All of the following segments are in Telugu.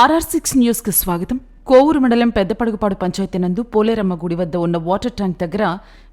ఆర్ఆర్ సిక్స్ న్యూస్కి స్వాగతం. కోవూరు మండలం పెద్దపడుగుపాడు పంచాయతీ నందు పోలేరమ్మ గుడి వద్ద ఉన్న వాటర్ ట్యాంక్ దగ్గర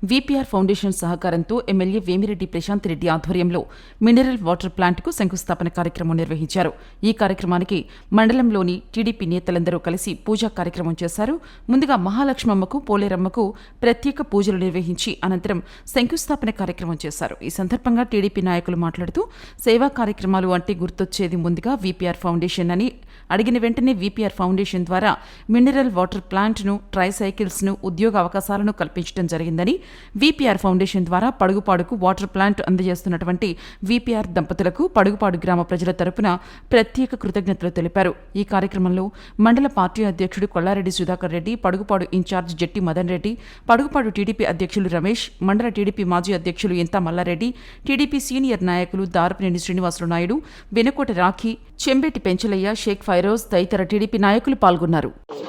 వీపీఆర్ ఫౌండేషన్ సహకారంతో ఎమ్మెల్యే వేమిరెడ్డి ప్రశాంత్ రెడ్డి ఆధ్వర్యంలో మినరల్ వాటర్ ప్లాంట్కు శంకుస్థాపన కార్యక్రమం నిర్వహించారు. ఈ కార్యక్రమానికి మండలంలోని టీడీపీ నేతలందరూ కలిసి పూజా కార్యక్రమం చేశారు. ముందుగా మహాలక్ష్మమ్మకు పోలేరమ్మకు ప్రత్యేక పూజలు నిర్వహించి అనంతరం శంకుస్థాపన కార్యక్రమం చేశారు. ఈ సందర్భంగా టీడీపీ నాయకులు మాట్లాడుతూ సేవా కార్యక్రమాలు అంటే గుర్తొచ్చేది ముందుగా వీపీఆర్ ఫౌండేషన్ అని అడిగిన వెంటనే వీపీఆర్ ఫౌండేషన్ ద్వారా మినరల్ వాటర్ ప్లాంట్ను ట్రైసైకిల్స్ను ఉద్యోగ అవకాశాలను కల్పించడం జరిగిందని వీపీఆర్ ఫౌండేషన్ ద్వారా పడుగుపాడుకు వాటర్ ప్లాంట్ అందజేస్తున్నటువంటి వీపీఆర్ దంపతులకు పడుగుపాడు గ్రామ ప్రజల తరపున ప్రత్యేక కృతజ్ఞతలు తెలిపారు. ఈ కార్యక్రమంలో మండల పార్టీ అధ్యక్షుడు కొల్లారెడ్డి సుధాకర్ రెడ్డి పడుగుపాడు ఇన్ఛార్జ్ జట్టి మదన్ రెడ్డి పడుగుపాడు టీడీపీ అధ్యక్షులు రమేష్ మండల టీడీపీ మాజీ అధ్యక్షులు ఇంతా మల్లారెడ్డి టీడీపీ సీనియర్ నాయకులు దారపనేని శ్రీనివాసులు నాయుడు వెనుకోట రాఖీ చెంబేటి పెంచలయ్య షేక్ ఫైరోజ్ తదితర టీడీపీ నాయకులు పాల్గొన్నారు.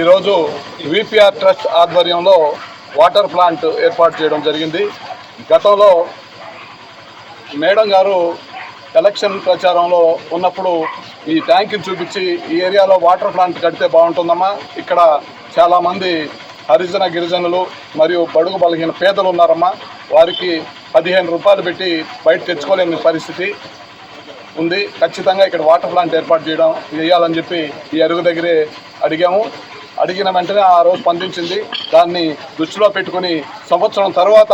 ఈరోజు విపిఆర్ ట్రస్ట్ ఆధ్వర్యంలో వాటర్ ప్లాంట్ ఏర్పాటు చేయడం జరిగింది. గతంలో మేడం గారు ఎలక్షన్ ప్రచారంలో ఉన్నప్పుడు ఈ ట్యాంక్ని చూపించి ఈ ఏరియాలో వాటర్ ప్లాంట్ కడితే బాగుంటుందమ్మా. ఇక్కడ చాలామంది హరిజన గిరిజనులు మరియు బడుగు బలహీన పేదలు ఉన్నారమ్మా. వారికి పదిహేను రూపాయలు పెట్టి బయట తెచ్చుకోలేని పరిస్థితి. ఉంది. ఖచ్చితంగా ఇక్కడ వాటర్ ప్లాంట్ ఏర్పాటు చేయడం చేయాలని చెప్పి ఈ అరుగు దగ్గరే అడిగాము. అడిగిన వెంటనే ఆ రోజు స్పందించింది. దాన్ని దృష్టిలో పెట్టుకుని సంవత్సరం తర్వాత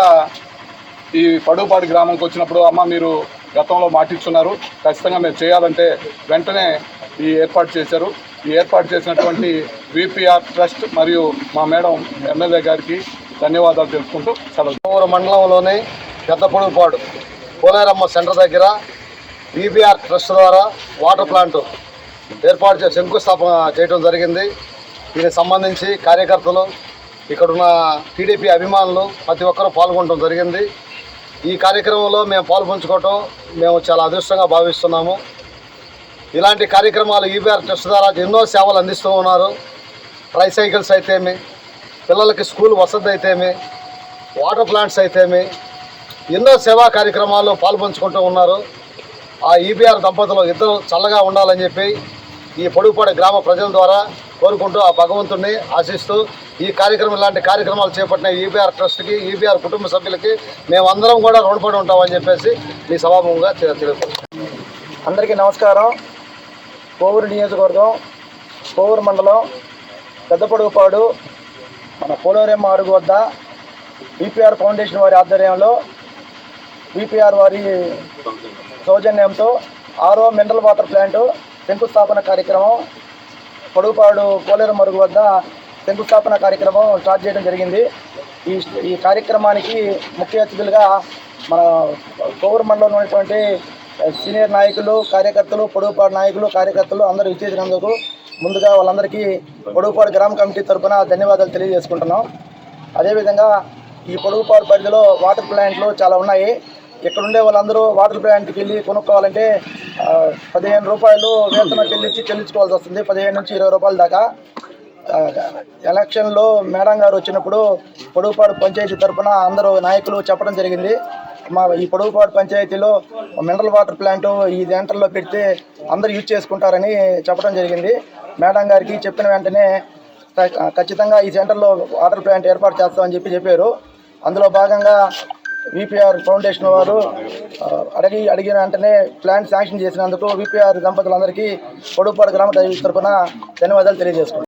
ఈ పడుపాడు గ్రామంకి వచ్చినప్పుడు అమ్మ మీరు గతంలో మాటిచ్చున్నారు. ఖచ్చితంగా మేము చేయాలంటే వెంటనే ఈ ఏర్పాటు చేశారు. ఈ ఏర్పాటు చేసినటువంటి విపిఆర్ ట్రస్ట్ మరియు మా మేడం ఎమ్మెల్యే గారికి ధన్యవాదాలు తెలుపుకుంటూ సెలవు. మండలంలోని పెద్ద పెద్దపొడుగుపాడు పోలేరమ్మ సెంటర్ దగ్గర బీబీఆర్ ట్రస్ట్ ద్వారా వాటర్ ప్లాంట్ ఏర్పాటు చే శంకుస్థాపన చేయడం జరిగింది. దీనికి సంబంధించి కార్యకర్తలు ఇక్కడున్న టీడీపీ అభిమానులు ప్రతి ఒక్కరూ పాల్గొనడం జరిగింది. ఈ కార్యక్రమంలో మేము పాల్పంచుకోవటం మేము చాలా అదృష్టంగా భావిస్తున్నాము. ఇలాంటి కార్యక్రమాలు ఈబీఆర్ ట్రస్ట్ ద్వారా ఎన్నో సేవలు అందిస్తూ ఉన్నారు. ట్రైసైకిల్స్ అయితేమి పిల్లలకి స్కూల్ వసతి అయితేమి వాటర్ ప్లాంట్స్ అయితేమి ఎన్నో సేవా కార్యక్రమాల్లో పాల్పంచుకుంటూ ఉన్నారు. ఆ ఈబీఆర్ దంపతులు ఇద్దరు చల్లగా ఉండాలని చెప్పి ఈ పొడుగుపాడు గ్రామ ప్రజల ద్వారా కోరుకుంటూ ఆ భగవంతుడిని ఆశిస్తూ ఈ కార్యక్రమం ఇలాంటి కార్యక్రమాలు చేపట్టిన ఈబీఆర్ ట్రస్ట్కి ఈబీఆర్ కుటుంబ సభ్యులకి మేమందరం కూడా రుణపడి ఉంటామని చెప్పేసి మీ సభాముఖంగా తెలుపుతున్నాం అందరికీ నమస్కారం. కోవూరు నియోజకవర్గం కోవూరు మండలం పెద్ద పొడుగుపాడు మన పోలవరం అరుగు వద్ద బీపీఆర్ ఫౌండేషన్ వారి ఆధ్వర్యంలో బీపీఆర్ వారి సౌజన్యంతో ఆరో మినరల్ వాటర్ ప్లాంటు శంకుస్థాపన కార్యక్రమం పొడుగుపాడు కోలేరు మరుగు వద్ద శంకుస్థాపన కార్యక్రమం స్టార్ట్ చేయడం జరిగింది. ఈ ఈ కార్యక్రమానికి ముఖ్య అతిథులుగా మన కోవూరు మండలంలో ఉన్నటువంటి సీనియర్ నాయకులు కార్యకర్తలు పొడుగుపాడు నాయకులు కార్యకర్తలు అందరూ ఇచ్చేసినందుకు ముందుగా వాళ్ళందరికీ పొడుగుపాడు గ్రామ కమిటీ తరఫున ధన్యవాదాలు తెలియజేసుకుంటున్నాం. అదేవిధంగా ఈ పొడుగుపాడు పరిధిలో వాటర్ ప్లాంట్లు చాలా ఉన్నాయి. ఇక్కడ ఉండే వాళ్ళందరూ వాటర్ ప్లాంట్కి వెళ్ళి కొనుక్కోవాలంటే పదిహేను రూపాయలు వేతనం చెల్లించి చెల్లించుకోవాల్సి వస్తుంది. పదిహేను నుంచి ఇరవై రూపాయల దాకా. ఎలక్షన్లో మేడం గారు వచ్చినప్పుడు పొడుగుపాడు పంచాయతీ తరఫున అందరూ నాయకులు చెప్పడం జరిగింది. మా ఈ పొడుగుపాడు పంచాయతీలో మినరల్ వాటర్ ప్లాంట్ ఈ సెంటర్లో పెడితే అందరూ యూజ్ చేసుకుంటారని చెప్పడం జరిగింది. మేడం గారికి చెప్పిన వెంటనే ఖచ్చితంగా ఈ సెంటర్లో వాటర్ ప్లాంట్ ఏర్పాటు చేస్తామని చెప్పి చెప్పారు. అందులో భాగంగా విపిఆర్ ఫౌండేషన్ వారు అడిగి అడిగిన వెంటనే ప్లాన్ శాంక్షన్ చేసినందుకు విపిఆర్ దంపతులందరికీ పొడుపాడు గ్రామ తరఫున ధన్యవాదాలు తెలియజేసుకుంటాం